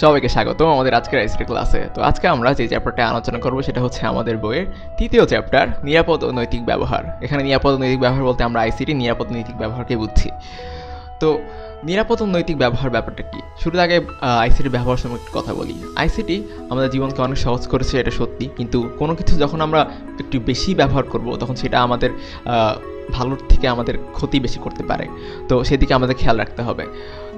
সবাইকে স্বাগতম আমাদের আজকের আইসিটি ক্লাসে তো আজকে আমরা যে চ্যাপ্টারটা আলোচনা করব সেটা হচ্ছে আমাদের বইয়ের তৃতীয় চ্যাপ্টার নিরাপদ ও নৈতিক ব্যবহার। এখানে নিরাপদ ও নৈতিক ব্যবহার বলতে আমরা আইসিটি নিরাপদ নৈতিক ব্যবহারকে বুঝছি। তো নিরাপদ ও নৈতিক ব্যবহার ব্যাপারটা কি? শুরুর আগে আইসিটির ব্যবহার সম্পর্কে কথা বলি। আইসিটি আমাদের জীবনকে অনেক সহজ করেছে, এটা সত্যি। কিন্তু কোনো কিছু যখন আমরা একটু বেশি ব্যবহার করব, তখন সেটা আমাদের ভালোর থেকে আমাদের ক্ষতি বেশি করতে পারে। তো সেদিকে আমাদের খেয়াল রাখতে হবে।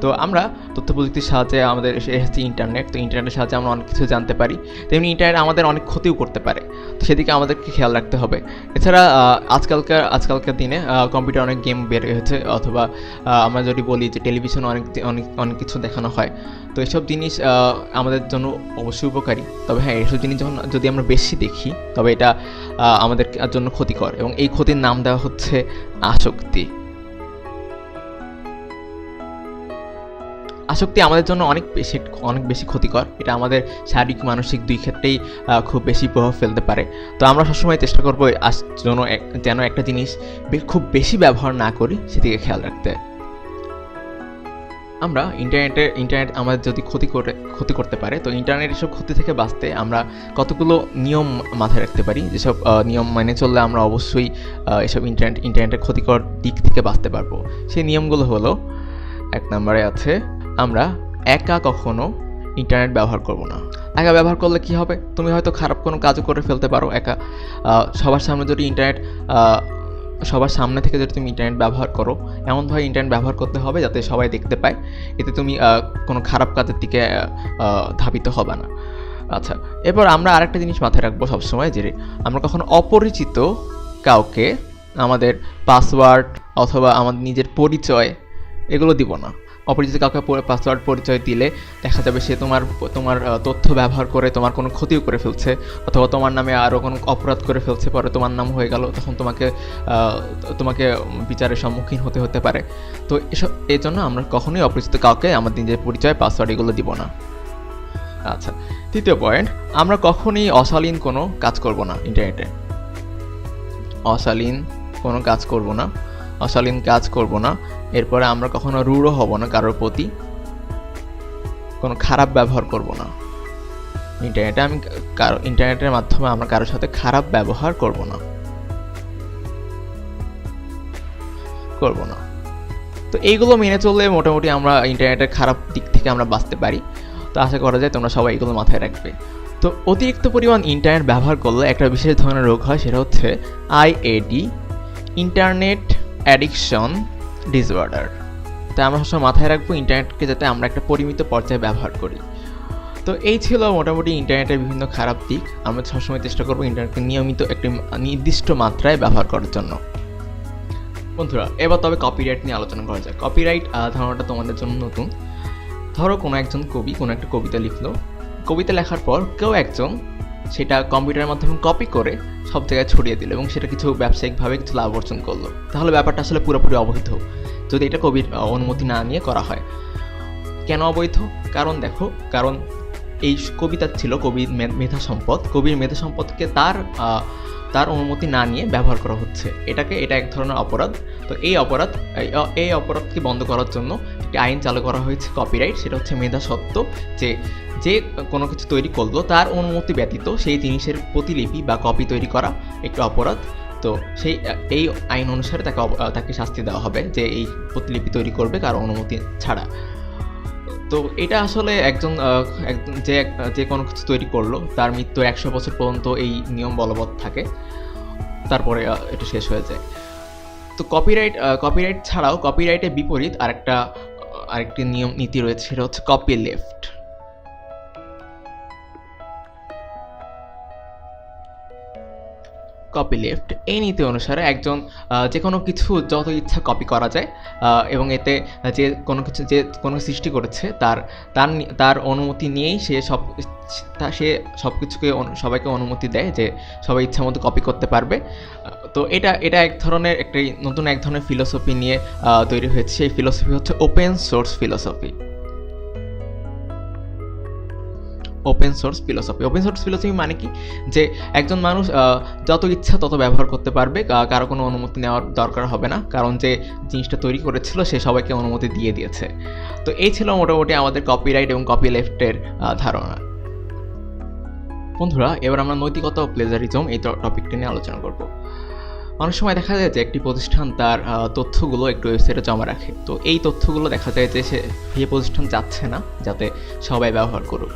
তো আমরা তথ্য প্রযুক্তির সাহায্যে আমাদের এসেছে ইন্টারনেট তো ইন্টারনেটের সাহায্যে আমরা অনেক কিছু জানতে পারি। তেমনি ইন্টারনেট আমাদের অনেক ক্ষতিও করতে পারে। তো সেদিকে আমাদেরকে খেয়াল রাখতে হবে। এছাড়া আজকালকার আজকালকার দিনে কম্পিউটার অনেক গেম বের হয়েছে, অথবা আমরা যদি বলি যে টেলিভিশন অনেক অনেক অনেক কিছু দেখানো হয়। তো এসব জিনিস আমাদের জন্য অবশ্যই উপকারী। তবে হ্যাঁ এসব জিনিস যখন যদি আমরা বেশি দেখি, তবে এটা আমাদের জন্য ক্ষতিকর। এবং এই ক্ষতির নাম দেওয়া হচ্ছে আসক্তি। আসক্তি আমাদের জন্য অনেক বেশি অনেক বেশি ক্ষতিকর। এটা আমাদের শারীরিক, মানসিক দুই ক্ষেত্রেই খুব বেশি প্রভাব ফেলতে পারে। তো আমরা সবসময় চেষ্টা করব যেন যেন একটা জিনিস খুব বেশি ব্যবহার না করি, সেদিকে খেয়াল রাখতে। আমরা ইন্টারনেটে, ইন্টারনেট আমাদের যদি ক্ষতি করে, ক্ষতি করতে পারে, তো ইন্টারনেট এসব ক্ষতি থেকে বাঁচতে আমরা কতগুলো নিয়ম মাথায় রাখতে পারি? যেসব নিয়ম মেনে চললে আমরা অবশ্যই এসব ইন্টারনেট, ইন্টারনেটের ক্ষতিকর দিক থেকে বাঁচতে পারব। সেই নিয়মগুলো হলো, এক নম্বরে আছে আমরা একা কখনো ইন্টারনেট ব্যবহার করব না। একা ব্যবহার করলে কি হবে? তুমি হয়তো খারাপ কোনো কাজও করে ফেলতে পারো একা। সবার সামনে যদি ইন্টারনেট সবার সামনে থেকে যদি তুমি ইন্টারনেট ব্যবহার করো, এমনভাবে ইন্টারনেট ব্যবহার করতে হবে যাতে সবাই দেখতে পায়। এতে তুমি কোনো খারাপ কাজের দিকে ধাবিত হবে না। আচ্ছা এরপর আমরা আরেকটা জিনিস মাথায় রাখব সবসময় যে আমরা কখনো অপরিচিত কাউকে আমাদের পাসওয়ার্ড অথবা আমাদের নিজের পরিচয় এগুলো দিব না। অপরিচিত কাউকে পাসওয়ার্ড পরিচয় দিলে দেখা যাবে সে তোমার তোমার তথ্য ব্যবহার করে তোমার কোনো ক্ষতিও করে ফেলছে, অথবা তোমার নামে আরও কোনো অপরাধ করে ফেলছে, পরে তোমার নাম হয়ে গেল, তখন তোমাকে তোমাকে বিচারের সম্মুখীন হতে হতে পারে। তো এসব, এই জন্য আমরা কখনোই অপরিচিত কাউকে আমাদের নিজের পরিচয় পাসওয়ার্ড এগুলো দিব না। আচ্ছা তৃতীয় পয়েন্ট আমরা কখনই অশালীন কোনো কাজ করব না ইন্টারনেটে অশালীন কোনো কাজ করব না। অশালীন কাজ করব না। এরপরে আমরা কখনো রূঢ় হব না কারোর প্রতি। কোনো খারাপ ব্যবহার করব না। ইন্টারনেটে আমি কারও, ইন্টারনেটের মাধ্যমে আমরা কারোর সাথে খারাপ ব্যবহার করব না। করব না। তো এইগুলো মেনে চললে মোটামুটি আমরা ইন্টারনেটের খারাপ দিক থেকে আমরা বাঁচতে পারি। তো আশা করা যায় তোমরা সবাই এগুলো মাথায় রাখবে। তো অতিরিক্ত পরিমাণ ইন্টারনেট ব্যবহার করলে একটা বিশেষ ধরনের রোগ হয়, সেটা হচ্ছে আইএডি ইন্টারনেট অ্যাডিকশন ডিসঅর্ডার। তাই আমরা সবসময় মাথায় রাখব ইন্টারনেটকে যাতে আমরা একটা পরিমিত পর্যায়ে ব্যবহার করি। তো এই ছিল মোটামুটি ইন্টারনেটের বিভিন্ন খারাপ দিক। আমরা সবসময় চেষ্টা করব ইন্টারনেটকে নিয়মিত একটি নির্দিষ্ট মাত্রায় ব্যবহার করার জন্য। বন্ধুরা, এবার তবে কপিরাইট নিয়ে আলোচনা করা যায় কপিরাইট ধারণাটা তোমাদের জন্য নতুন। ধরো কোনো একজন কবি কোনো একটা কবিতা লিখলো। কবিতা লেখার পর কেউ একজন সেটা কম্পিউটারের মাধ্যমে কপি করে সব জায়গায় ছড়িয়ে দিল এবং সেটা কিছু ব্যবসায়িকভাবে কিছু লাভ অর্জন করল। তাহলে ব্যাপারটা আসলে পুরোপুরি অবৈধ। যদি এটা কবির অনুমতি না নিয়ে করা হয়। কেন অবৈধ? কারণ দেখো, কারণ এই কবিতা ছিল কবির মেধা সম্পদ। কবির মেধা সম্পদকে তার তার অনুমতি না নিয়ে ব্যবহার করা হচ্ছে। এটাকে, এটা এক ধরনের অপরাধ। তো এই অপরাধ, এই অপরাধকে বন্ধ করার জন্য একটি আইন চালু করা হয়েছে কপিরাইট সেটা হচ্ছে মেধা সত্ত্ব যে যে কোনো কিছু তৈরি করল, তার অনুমতি ব্যতীত সেই জিনিসের প্রতিলিপি বা কপি তৈরি করা একটি অপরাধ। তো সেই, এই আইন অনুসারে তাকে তাকে শাস্তি দেওয়া হবে যে এই প্রতিলিপি তৈরি করবে কারও অনুমতি ছাড়া। তো এটা আসলে একজন যে যে কোনো কিছু তৈরি করল, তার মৃত্যু একশো বছর পর্যন্ত এই নিয়ম বলবৎ থাকে। তারপরে এটা শেষ হয়ে যায়। তো কপিরাইট কপিরাইট ছাড়াও কপিরাইটের বিপরীত আরেকটা আরেকটি নিয়ম নীতি রয়েছে সেটা হচ্ছে কপি লেফট কপি লেফট এই নীতি অনুসারে একজন যে কোনো কিছু যত ইচ্ছা কপি করা যায় এবং এতে যে কোনো কিছু, যে কোনো সৃষ্টি করেছে, তার তার তার অনুমতি নিয়েই সে সব, তা সে সব কিছুকে সবাইকে অনুমতি দেয় যে সবাই ইচ্ছা মতো কপি করতে পারবে। তো এটা এটা এক ধরনের একটি নতুন এক ধরনের ফিলোসফি নিয়ে তৈরি হয়েছে। সেই ফিলোসফি হচ্ছে open source philosophy open source philosophy open source philosophy মানে কি? যে একজন মানুষ যত ইচ্ছা তত ব্যবহার করতে পারবে কারও কোনো অনুমতি নেওয়ার দরকার হবে না। কারণ যে জিনিসটা তৈরি করেছিল, সে সবাইকে অনুমতি দিয়ে দিয়েছে। তো এই ছিল মোটামুটি আমাদের কপিরাইট এবং কপি লেফটের ধারণা। বন্ধুরা, এবার আমরা নৈতিকতা ও প্লেজারিজম এই টপিকটি নিয়ে আলোচনা করব। অনেক সময় দেখা যায় যে একটি প্রতিষ্ঠান তার তথ্যগুলো একটু ওয়েবসাইটে জমা রাখে। তো এই তথ্যগুলো দেখা যায় যে সে প্রতিষ্ঠান চাচ্ছে না, যাতে সবাই ব্যবহার করুক।